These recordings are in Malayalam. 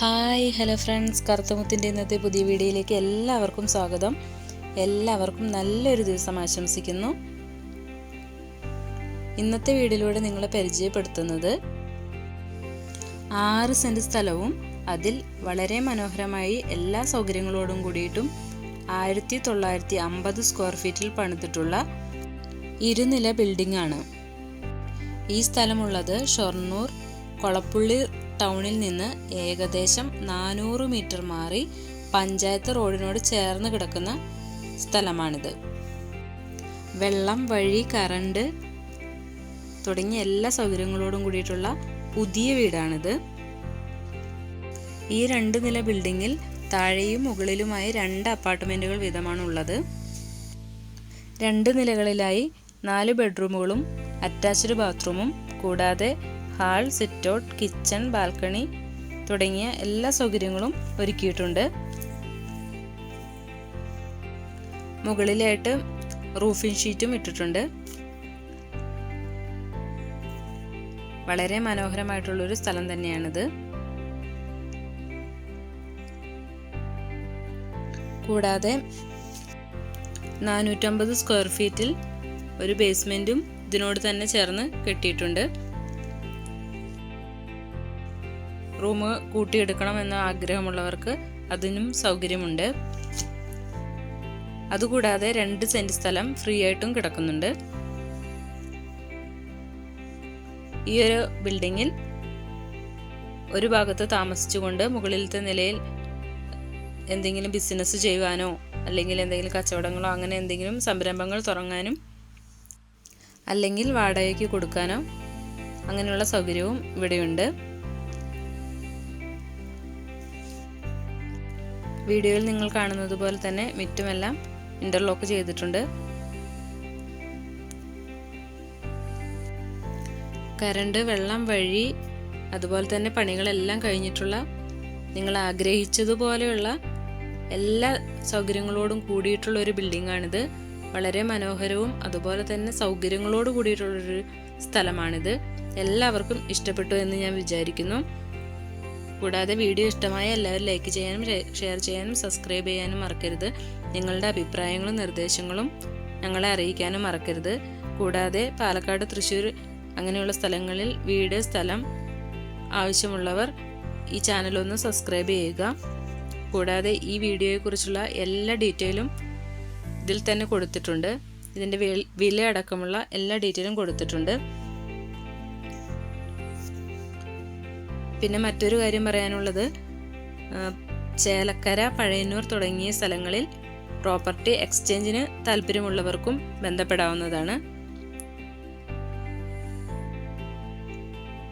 Hi hello friends. കറുത്തമുത്തിന്റെ ഇന്നത്തെ പുതിയ വീഡിയോയിലേക്ക് എല്ലാവർക്കും സ്വാഗതം. എല്ലാവർക്കും നല്ലൊരു ദിവസം ആശംസിക്കുന്നു. ഇന്നത്തെ വീഡിയോയിലൂടെ നിങ്ങളെ പരിചയപ്പെടുത്തുന്നത് ആറ് സെന്റ് സ്ഥലവും അതിൽ വളരെ മനോഹരമായി എല്ലാ സൗകര്യങ്ങളോടും കൂടിയിട്ടും ആയിരത്തി തൊള്ളായിരത്തി അമ്പത് സ്ക്വയർ ഫീറ്റിൽ പണിതിട്ടുള്ള ഇരുനില ബിൽഡിംഗ് ആണ്. ഈ സ്ഥലമുള്ളത് ഷൊർണൂർ കൊളപ്പുള്ളി ടൗണിൽ നിന്ന് ഏകദേശം നാനൂറ് മീറ്റർ മാറി പഞ്ചായത്ത് റോഡിനോട് ചേർന്ന് കിടക്കുന്ന സ്ഥലമാണിത്. വെള്ളം വഴി കറണ്ട് തുടങ്ങിയ എല്ലാ സൗകര്യങ്ങളോടും കൂടിയിട്ടുള്ള പുതിയ വീടാണിത്. ഈ രണ്ട് നില ബിൽഡിങ്ങിൽ താഴെയും മുകളിലുമായി രണ്ട് അപ്പാർട്ട്മെന്റുകൾ വീതമാണ് ഉള്ളത് രണ്ട് നിലകളിലായി നാല് ബെഡ്റൂമുകളും അറ്റാച്ച്ഡ് ബാത്റൂമും കൂടാതെ ഹാൾ സിറ്റൗട്ട് കിച്ചൺ ബാൽക്കണി തുടങ്ങിയ എല്ലാ സൗകര്യങ്ങളും ഒരുക്കിയിട്ടുണ്ട്. മുകളിലായിട്ട് റൂഫിംഗ് ഷീറ്റും ഇട്ടിട്ടുണ്ട്. വളരെ മനോഹരമായിട്ടുള്ളൊരു സ്ഥലം തന്നെയാണിത്. കൂടാതെ നാനൂറ്റമ്പത് സ്ക്വയർ ഫീറ്റിൽ ഒരു ബേസ്മെന്റും ഇതിനോട് തന്നെ ചേർന്ന് കെട്ടിയിട്ടുണ്ട്. റൂം കൂട്ടിയെടുക്കണമെന്ന ആഗ്രഹമുള്ളവർക്ക് അതിനും സൗകര്യമുണ്ട്. അതുകൂടാതെ രണ്ട് സെന്റ് സ്ഥലം ഫ്രീ ആയിട്ടും കിടക്കുന്നുണ്ട്. ഈ ഒരു ബിൽഡിങ്ങിൽ ഒരു ഭാഗത്ത് താമസിച്ചുകൊണ്ട് മുകളിലത്തെ നിലയിൽ എന്തെങ്കിലും ബിസിനസ് ചെയ്യുവാനോ അല്ലെങ്കിൽ എന്തെങ്കിലും കച്ചവടങ്ങളോ അങ്ങനെ എന്തെങ്കിലും സംരംഭങ്ങൾ തുടങ്ങാനും അല്ലെങ്കിൽ വാടകയ്ക്ക് കൊടുക്കാനോ അങ്ങനെയുള്ള സൗകര്യവും ഇവിടെയുണ്ട്. വീഡിയോയിൽ നിങ്ങൾ കാണുന്നത് പോലെ തന്നെ മിറ്റുമെല്ലാം ഇന്റർലോക്ക് ചെയ്തിട്ടുണ്ട്. കരണ്ട് വെള്ളം വഴി അതുപോലെ തന്നെ പണികളെല്ലാം കഴിഞ്ഞിട്ടുള്ള നിങ്ങൾ ആഗ്രഹിച്ചതുപോലെയുള്ള എല്ലാ സൗകര്യങ്ങളോടും കൂടിയിട്ടുള്ള ഒരു ബിൽഡിംഗാണിത് വളരെ മനോഹരവും അതുപോലെ തന്നെ സൗകര്യങ്ങളോട് കൂടിയിട്ടുള്ളൊരു സ്ഥലമാണിത്. എല്ലാവർക്കും ഇഷ്ടപ്പെട്ടു എന്ന് ഞാൻ വിചാരിക്കുന്നു. കൂടാതെ വീഡിയോ ഇഷ്ടമായ എല്ലാവരും ലൈക്ക് ചെയ്യാനും ഷെയർ ചെയ്യാനും സബ്സ്ക്രൈബ് ചെയ്യാനും മറക്കരുത്. നിങ്ങളുടെ അഭിപ്രായങ്ങളും നിർദ്ദേശങ്ങളും ഞങ്ങളെ അറിയിക്കാനും മറക്കരുത്. കൂടാതെ പാലക്കാട് തൃശ്ശൂർ അങ്ങനെയുള്ള സ്ഥലങ്ങളിൽ വീട് സ്ഥലം ആവശ്യമുള്ളവർ ഈ ചാനലൊന്ന് സബ്സ്ക്രൈബ് ചെയ്യുക. കൂടാതെ ഈ വീഡിയോയെക്കുറിച്ചുള്ള എല്ലാ ഡീറ്റെയിലും ഇതിൽ തന്നെ കൊടുത്തിട്ടുണ്ട്. ഇതിന്റെ വില അടക്കമുള്ള എല്ലാ ഡീറ്റെയിലും കൊടുത്തിട്ടുണ്ട്. പിന്നെ മറ്റൊരു കാര്യം പറയാനുള്ളത് ചേലക്കര പഴയന്നൂർ തുടങ്ങിയ സ്ഥലങ്ങളിൽ പ്രോപ്പർട്ടി എക്സ്ചേഞ്ചിന് താല്പര്യമുള്ളവർക്കും ബന്ധപ്പെടാവുന്നതാണ്.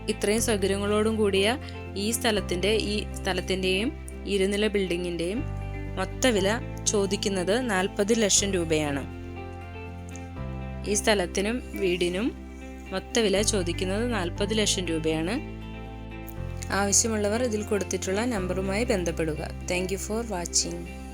ഇത്രയും സൗകര്യങ്ങളോടും കൂടിയ ഈ സ്ഥലത്തിന്റെ ഈ സ്ഥലത്തിന്റെയും ഇരുനില ബിൽഡിങ്ങിന്റെയും മൊത്ത വില ചോദിക്കുന്നത് നാൽപ്പത് ലക്ഷം രൂപയാണ്. ഈ സ്ഥലത്തിനും വീടിനും മൊത്ത വില ചോദിക്കുന്നത് നാൽപ്പത് ലക്ഷം രൂപയാണ്. ആവശ്യമുള്ളവർ ഇതിൽ കൊടുത്തിട്ടുള്ള നമ്പറുമായി ബന്ധപ്പെടുക. Thank for watching